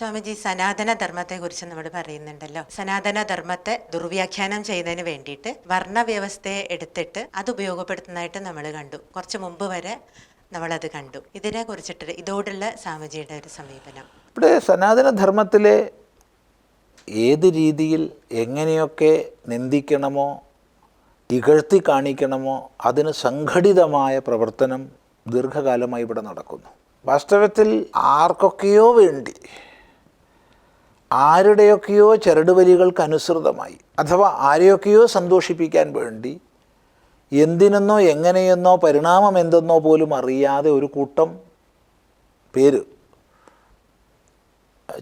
സ്വാമിജി സനാതന ധർമ്മത്തെ കുറിച്ച് നമ്മൾ പറയുന്നുണ്ടല്ലോ. സനാതന ധർമ്മത്തെ ദുർവ്യാഖ്യാനം ചെയ്യുന്നതിന് വേണ്ടിയിട്ട് വർണവ്യവസ്ഥയെ എടുത്തിട്ട് അത് ഉപയോഗപ്പെടുത്തുന്നതായിട്ട് നമ്മൾ കണ്ടു. കുറച്ച് മുമ്പ് വരെ നമ്മളത് കണ്ടു. ഇതിനെ കുറിച്ചിട്ട് ഇതോടുള്ള സ്വാമിജിയുടെ ഒരു സമീപനം. ഇവിടെ സനാതനധർമ്മത്തിലെ ഏത് രീതിയിൽ എങ്ങനെയൊക്കെ നിന്ദിക്കണമോ ഇകഴ്ത്തി കാണിക്കണമോ അതിന് സംഘടിതമായ പ്രവർത്തനം ദീർഘകാലമായി ഇവിടെ നടക്കുന്നു. വാസ്തവത്തിൽ ആർക്കൊക്കെയോ വേണ്ടി ആരുടെയൊക്കെയോ ചരടുവലികൾക്ക് അനുസൃതമായി അഥവാ ആരെയൊക്കെയോ സന്തോഷിപ്പിക്കാൻ വേണ്ടി എന്തിനെന്നോ എങ്ങനെയെന്നോ പരിണാമം എന്തെന്നോ പോലും അറിയാതെ ഒരു കൂട്ടം പേര്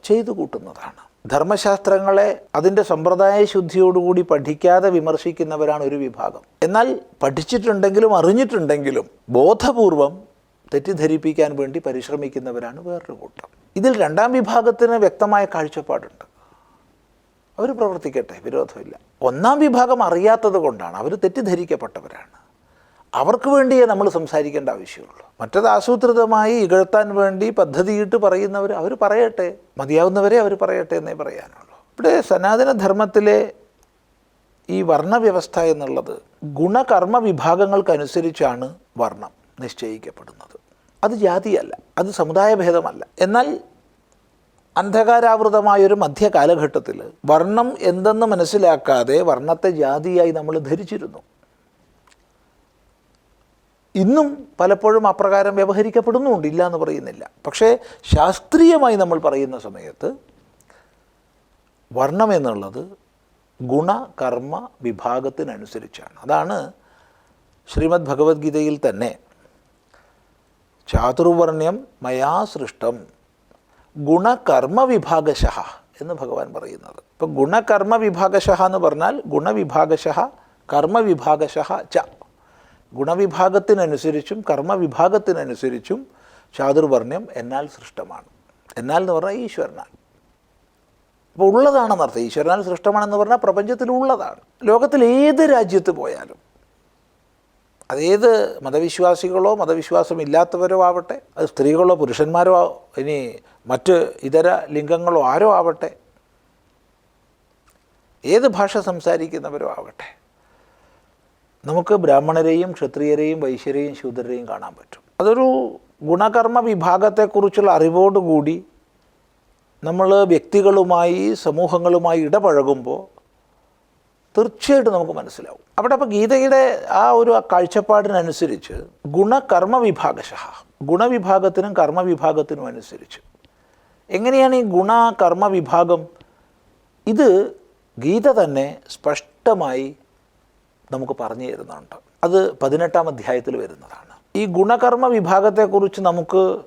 ചെയ്തു കൂട്ടുന്നതാണ്. ധർമ്മശാസ്ത്രങ്ങളെ അതിന്റെ സമ്പ്രദായ ശുദ്ധിയോടുകൂടി പഠിക്കാതെ വിമർശിക്കുന്നവരാണ് ഒരു വിഭാഗം. എന്നാൽ പഠിച്ചിട്ടുണ്ടെങ്കിലും അറിഞ്ഞിട്ടുണ്ടെങ്കിലും ബോധപൂർവം തെറ്റിദ്ധരിപ്പിക്കാൻ വേണ്ടി പരിശ്രമിക്കുന്നവരാണ് വേറൊരു കൂട്ടം. ഇതിൽ രണ്ടാം വിഭാഗത്തിന് വ്യക്തമായ കാഴ്ചപ്പാടുണ്ട്. അവർ പ്രവർത്തിക്കട്ടെ വിരോധമില്ല. ഒന്നാം വിഭാഗം അറിയാത്തത് കൊണ്ടാണ് അവർ തെറ്റിദ്ധരിക്കപ്പെട്ടവരാണ്. അവർക്ക് വേണ്ടിയേ നമ്മൾ സംസാരിക്കേണ്ട ആവശ്യമുള്ളൂ. മറ്റത് ആസൂത്രിതമായി ഇകഴ്ത്താൻ വേണ്ടി പദ്ധതിയിട്ട് പറയുന്നവർ അവർ പറയട്ടെ മതിയാവുന്നവരെ അവർ പറയട്ടെ എന്നേ പറയാനുള്ളൂ. ഇവിടെ സനാതനധർമ്മത്തിലെ ഈ വർണവ്യവസ്ഥ എന്നുള്ളത് ഗുണകർമ്മ വിഭാഗങ്ങൾക്കനുസരിച്ചാണ് വർണം നിശ്ചയിക്കപ്പെടുന്നത്. അത് ജാതിയല്ല അത് സമുദായ ഭേദമല്ല എന്നാൽ അന്ധകാരാവൃതമായൊരു മധ്യ കാലഘട്ടത്തിൽ വർണം എന്തെന്ന് മനസ്സിലാക്കാതെ വർണത്തെ ജാതിയായി നമ്മൾ ധരിച്ചിരുന്നു. ഇന്നും പലപ്പോഴും അപ്രകാരം വ്യവഹരിക്കപ്പെടുന്നുമുണ്ട് ഇല്ല എന്ന് പറയുന്നില്ല. പക്ഷേ ശാസ്ത്രീയമായി നമ്മൾ പറയുന്ന സമയത്ത് വർണം എന്നുള്ളത് ഗുണ കർമ്മ വിഭാഗത്തിനനുസരിച്ചാണ്. അതാണ് ശ്രീമദ് ഭഗവത്ഗീതയിൽ തന്നെ ചാതുർവർണ്യം മയാ സൃഷ്ടം ഗുണകർമ്മ വിഭാഗശഹ എന്ന് ഭഗവാൻ പറയുന്നത്. ഇപ്പം ഗുണകർമ്മ വിഭാഗശഹ എന്ന് പറഞ്ഞാൽ ഗുണവിഭാഗശഹ കർമ്മവിഭാഗശഹ ച. ഗുണവിഭാഗത്തിനനുസരിച്ചും കർമ്മവിഭാഗത്തിനനുസരിച്ചും ചാതുർവർണ്യം എന്നാൽ സൃഷ്ടമാണ്. എന്നാൽ എന്ന് പറഞ്ഞാൽ ഈശ്വരനാൽ അപ്പോൾ ഉള്ളതാണെന്നർത്ഥം. ഈശ്വരനാൽ സൃഷ്ടമാണെന്ന് പറഞ്ഞാൽ പ്രപഞ്ചത്തിലുള്ളതാണ്. ലോകത്തിൽ ഏത് രാജ്യത്ത് പോയാലും. അതേത് മതവിശ്വാസികളോ മതവിശ്വാസമില്ലാത്തവരോ ആവട്ടെ അത് സ്ത്രീകളോ പുരുഷന്മാരോ ഇനി മറ്റ് ഇതര ലിംഗങ്ങളോ ആരോ ആവട്ടെ ഏത് ഭാഷ സംസാരിക്കുന്നവരോ ആവട്ടെ നമുക്ക് ബ്രാഹ്മണരെയും ക്ഷത്രിയരെയും വൈശ്യരെയും ശൂദ്രരെയും കാണാൻ പറ്റും. അതൊരു ഗുണകർമ്മ വിഭാഗത്തെക്കുറിച്ചുള്ള അറിവോടുകൂടി നമ്മൾ വ്യക്തികളുമായി സമൂഹങ്ങളുമായി ഇടപഴകുമ്പോൾ തീർച്ചയായിട്ടും നമുക്ക് മനസ്സിലാവും. അവിടെ അപ്പോൾ ഗീതയുടെ ആ ഒരു കാഴ്ചപ്പാടിനനുസരിച്ച് ഗുണകർമ്മവിഭാഗശ ഗുണവിഭാഗത്തിനും കർമ്മവിഭാഗത്തിനും അനുസരിച്ച് എങ്ങനെയാണ് ഈ ഗുണ കർമ്മ വിഭാഗം ഇത് ഗീത തന്നെ സ്പഷ്ടമായി നമുക്ക് പറഞ്ഞു തരുന്നുണ്ട്. അത് പതിനെട്ടാം അധ്യായത്തിൽ വരുന്നതാണ്. ഈ ഗുണകർമ്മ വിഭാഗത്തെക്കുറിച്ച് നമുക്ക്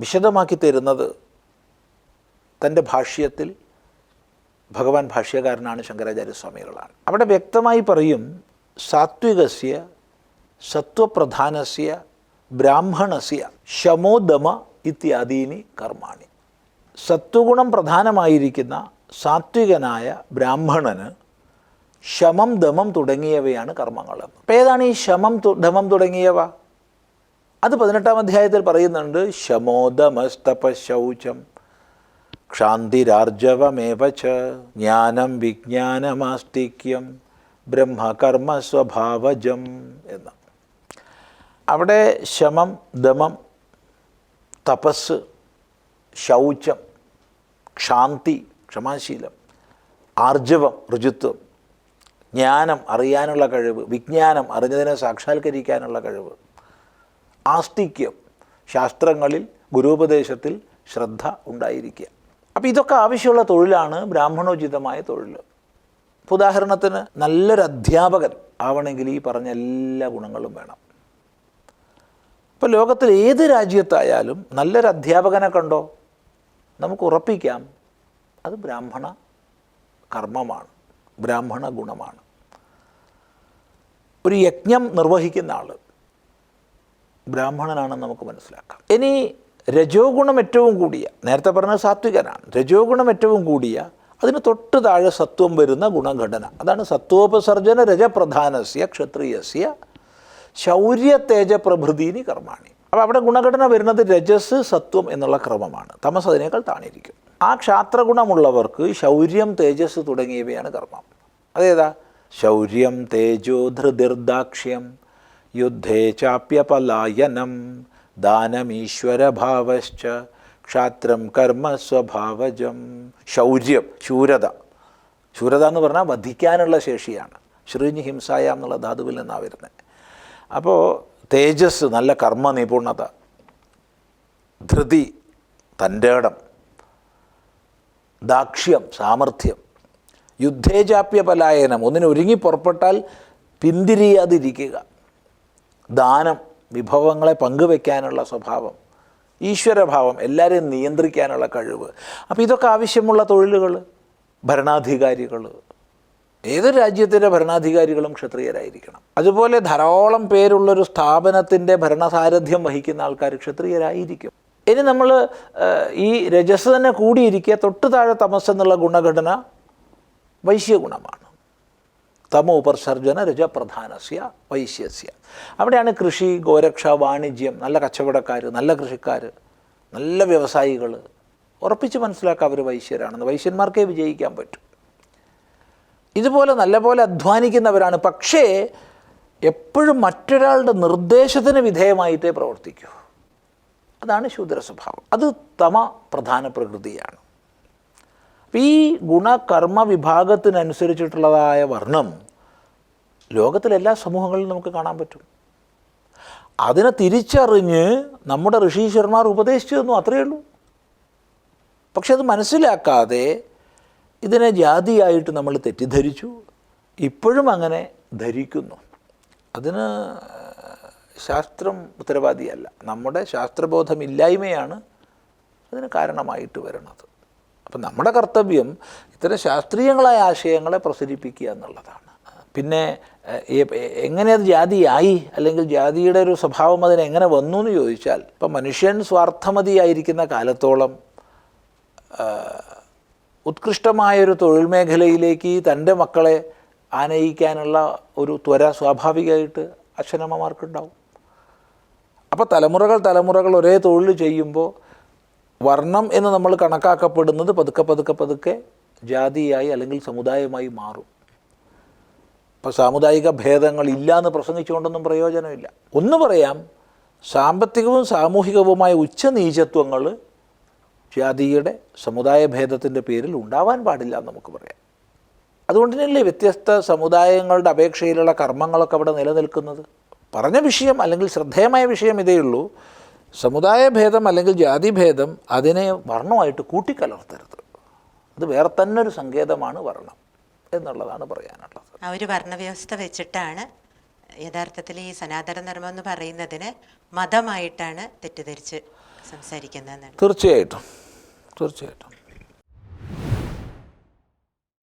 വിശദമാക്കി തരുന്നത് തന്റെ ഭാഷ്യത്തിൽ ഭഗവാൻ ഭാഷ്യകാരനാണ് ശങ്കരാചാര്യസ്വാമികളാണ്. അവിടെ വ്യക്തമായി പറയും സാത്വികസ്യ സത്വപ്രധാനസ്യ ബ്രാഹ്മണസ്യ ശമോദമ ഇത്യാദീനി കർമാണി. സത്വഗുണം പ്രധാനമായിരിക്കുന്ന സാത്വികനായ ബ്രാഹ്മണന് ശമം ദമം തുടങ്ങിയവയാണ് കർമ്മങ്ങൾ അപ്പം ഏതാണ് ഈ ശമം ദമം തുടങ്ങിയവ? അത് പതിനെട്ടാം അധ്യായത്തിൽ പറയുന്നുണ്ട് ശമോദമസ്തപ ശൗചം ക്ഷാന്തിരാർജവമേവ ജ്ഞാനം വിജ്ഞാനമാസ്തിക്യം ബ്രഹ്മകർമ്മ സ്വഭാവജം എന്ന്. അവിടെ ശമം ദമം തപസ് ശൗചം ക്ഷാന്തി ക്ഷമാശീലം ആർജവം ഋജുത്വം ജ്ഞാനം അറിയാനുള്ള കഴിവ് വിജ്ഞാനം അറിഞ്ഞതിനെ സാക്ഷാത്കരിക്കാനുള്ള കഴിവ് ആസ്തിക്യം ശാസ്ത്രങ്ങളിൽ ഗുരുപദേശത്തിൽ ശ്രദ്ധ ഉണ്ടായിരിക്കുക. അപ്പോൾ ഇതൊക്കെ ആവശ്യമുള്ള തൊഴിലാണ് ബ്രാഹ്മണോചിതമായ തൊഴിൽ. ഉദാഹരണത്തിന് നല്ലൊരു അധ്യാപകൻ ആവണമെങ്കിൽ ഈ പറഞ്ഞ എല്ലാ ഗുണങ്ങളും വേണം. ഇപ്പോൾ ലോകത്തിൽ ഏത് രാജ്യത്തായാലും നല്ലൊരു അധ്യാപകനെ കണ്ടോ? നമുക്ക് ഉറപ്പിക്കാം. അത് ബ്രാഹ്മണ കർമ്മമാണ് ബ്രാഹ്മണ ഗുണമാണ്. ഒരു യജ്ഞം നിർവഹിക്കുന്ന ആൾ ബ്രാഹ്മണനാണെന്ന് നമുക്ക് മനസ്സിലാക്കാം. ഇനി രജോ ഗുണം ഏറ്റവും കൂടിയ നേരത്തെ പറഞ്ഞ സാത്വികനാണ് രജോ ഗുണം ഏറ്റവും കൂടിയ അതിന് തൊട്ട് താഴെ സത്വം വരുന്ന ഗുണഘടന. അതാണ് സത്വോപസർജന രജപ്രധാനസ്യ ക്ഷത്രിയസ്യ ശൗര്യ തേജ പ്രഭൃതിനി കർമാണി. അപ്പോൾ അവിടെ ഗുണഘടന വരുന്നത് രജസ് സത്വം എന്നുള്ള ക്രമമാണ്. തമസ് അതിനേക്കാൾ താണിരിക്കും ആ ക്ഷാത്രഗുണമുള്ളവർക്ക് ശൗര്യം തേജസ് തുടങ്ങിയവയാണ് കർമ്മം. അതേതാ? ശൗര്യം തേജോ ധൃതിർദാക്ഷ്യം യുദ്ധേ ചാപ്യപലായനം ദാനമീശ്വരഭാവശ്ച ക്ഷാത്രം കർമ്മ സ്വഭാവജം. ശൗര്യം ശൂരത. ശൂരത എന്ന് പറഞ്ഞാൽ വധിക്കാനുള്ള ശേഷിയാണ്. ശ്രീഞ്ഞ് ഹിംസായ എന്നുള്ള ധാതുവിൽ നിന്നാണ് വരുന്നത്. അപ്പോൾ തേജസ് നല്ല കർമ്മ നിപുണത ധൃതി തന്റെ ഇടം. ദാക്ഷ്യം സാമർഥ്യം. യുദ്ധേജാപ്യ പലായനം ഒന്നിനൊരുങ്ങി പുറപ്പെട്ടാൽ പിന്തിരിയാതിരിക്കുക. ദാനം. വിഭവങ്ങളെ പങ്കുവെക്കാനുള്ള സ്വഭാവം ഈശ്വരഭാവം എല്ലാവരെയും നിയന്ത്രിക്കാനുള്ള കഴിവ്. അപ്പോൾ ഇതൊക്കെ ആവശ്യമുള്ള തൊഴിലുകൾ ഭരണാധികാരികൾ ഏതൊരു രാജ്യത്തിന്റെ ഭരണാധികാരികളും ക്ഷത്രിയരായിരിക്കണം. അതുപോലെ ധാരാളം പേരുള്ളൊരു സ്ഥാപനത്തിന്റെ ഭരണസാരഥ്യം വഹിക്കുന്ന ആൾക്കാർ ക്ഷത്രിയരായിരിക്കും. ഇനി നമ്മൾ ഈ രജസ് തന്നെ കൂടിയിരിക്കുക തൊട്ട് താഴെ തമസ് എന്നുള്ള ഗുണഘടന വൈശ്യഗുണമാണ്. തമോ രജപ്രധാനസ്യ വൈശ്യസ്യ. അവിടെയാണ് കൃഷി ഗോരക്ഷ വാണിജ്യം നല്ല കച്ചവടക്കാർ നല്ല കൃഷിക്കാർ നല്ല വ്യവസായികൾ ഉറപ്പിച്ച് മനസ്സിലാക്കുക അവർ വൈശ്യരാണെന്ന് വൈശ്യന്മാർക്കേ വിജയിക്കാൻ പറ്റും. ഇതുപോലെ നല്ലപോലെ അധ്വാനിക്കുന്നവരാണ്. പക്ഷേ എപ്പോഴും മറ്റൊരാളുടെ നിർദ്ദേശത്തിന് വിധേയമായിട്ടേ പ്രവർത്തിക്കൂ. അതാണ് ശൂദ്ര സ്വഭാവം അത് തമ പ്രധാന പ്രകൃതിയാണ്. അപ്പോൾ ഈ ഗുണകർമ്മ വിഭാഗത്തിനനുസരിച്ചിട്ടുള്ളതായ വർണം ലോകത്തിലെ എല്ലാ സമൂഹങ്ങളിലും നമുക്ക് കാണാൻ പറ്റും. അതിനെ തിരിച്ചറിഞ്ഞ് നമ്മുടെ ഋഷീശ്വരന്മാർ ഉപദേശിച്ചു തന്നു അത്രയേ ഉള്ളൂ. പക്ഷെ അത് മനസ്സിലാക്കാതെ ഇതിനെ ജാതിയായിട്ട് നമ്മൾ തെറ്റിദ്ധരിച്ചു. ഇപ്പോഴും അങ്ങനെ ധരിക്കുന്നു. അതിന് ശാസ്ത്രം ഉത്തരവാദിയല്ല. നമ്മുടെ ശാസ്ത്രബോധമില്ലായ്മയാണ് അതിന് കാരണമായിട്ട് വരുന്നത്. അപ്പം നമ്മുടെ കർത്തവ്യം ഇത്തരം ശാസ്ത്രീയങ്ങളായ ആശയങ്ങളെ പ്രസരിപ്പിക്കുക എന്നുള്ളതാണ്. പിന്നെ എങ്ങനെ അത് ജാതിയായി അല്ലെങ്കിൽ ജാതിയുടെ ഒരു സ്വഭാവം അതിന് എങ്ങനെ വന്നു എന്ന് ചോദിച്ചാൽ ഇപ്പം മനുഷ്യൻ സ്വാർത്ഥമതിയായിരിക്കുന്ന കാലത്തോളം ഉത്കൃഷ്ടമായൊരു തൊഴിൽ മേഖലയിലേക്ക് തന്റെ മക്കളെ ആനയിക്കാനുള്ള ഒരു ത്വര സ്വാഭാവികമായിട്ട് അച്ഛനമ്മമാർക്കുണ്ടാവും. അപ്പോൾ തലമുറകൾ തലമുറകൾ ഒരേ തൊഴിൽ ചെയ്യുമ്പോൾ വർണം എന്ന് നമ്മൾ കണക്കാക്കപ്പെടുന്നത് പതുക്കെ പതുക്കെ പതുക്കെ ജാതിയായി അല്ലെങ്കിൽ സമുദായമായി മാറും. ഇപ്പോൾ സാമുദായിക ഭേദങ്ങൾ ഇല്ല എന്ന് പ്രസംഗിച്ചുകൊണ്ടൊന്നും പ്രയോജനമില്ല. ഒന്ന് പറയാം സാമ്പത്തികവും സാമൂഹികവുമായ ഉച്ചനീചത്വങ്ങൾ ജാതിയുടെ സമുദായ ഭേദത്തിന്റെ പേരിൽ ഉണ്ടാവാൻ പാടില്ല എന്ന് നമുക്ക് പറയാം. അതുകൊണ്ട് തന്നെയല്ലേ വ്യത്യസ്ത സമുദായങ്ങളുടെ അപേക്ഷയിലുള്ള കർമ്മങ്ങളൊക്കെ അവിടെ നിലനിൽക്കുന്നത്? പറഞ്ഞ വിഷയം അല്ലെങ്കിൽ ശ്രദ്ധേയമായ വിഷയം ഇതേ ഉള്ളൂ. സമുദായ ഭേദം അല്ലെങ്കിൽ ജാതിഭേദം അതിനെ വർണമായിട്ട് കൂട്ടിക്കലർത്തരുത്. അത് വേറെ തന്നെ ഒരു സങ്കേതമാണ് വർണം എന്നുള്ളതാണ് പറയാനുള്ളത്. ആ ഒരു വർണവ്യവസ്ഥ വെച്ചിട്ടാണ് യഥാർത്ഥത്തിൽ ഈ സനാതന ധർമ്മം എന്ന് പറയുന്നതിന് മതമായിട്ടാണ് തെറ്റിദ്ധരിച്ച് സംസാരിക്കുന്നത് തീർച്ചയായിട്ടും. തീർച്ചയായിട്ടും.